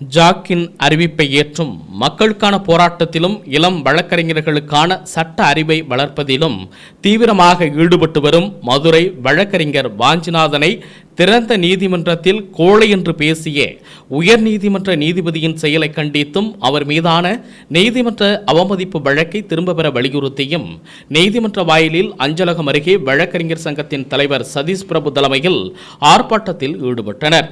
ஜாக்கின் அறிவிப்பை ஏற்றும் மக்களுக்கான போராட்டத்திலும் இளம் வழக்கறிஞர்களுக்கான சட்ட அறிவை வளர்ப்பதிலும் தீவிரமாக ஈடுபட்டு வரும் மதுரை வழக்கறிஞர் வாஞ்சிநாதனை திறந்த நீதிமன்றத்தில் கோழை என்று பேசிய உயர்நீதிமன்ற நீதிபதியின் செயலை கண்டித்தும் அவர் மீதான நீதிமன்ற அவமதிப்பு வழக்கை திரும்ப பெற வலியுறுத்தியும் நீதிமன்ற வாயிலில் அஞ்சலகம் அருகே வழக்கறிஞர் சங்கத்தின் தலைவர் சதீஷ் பிரபு தலைமையில் ஆர்ப்பாட்டத்தில் ஈடுபட்டனர்.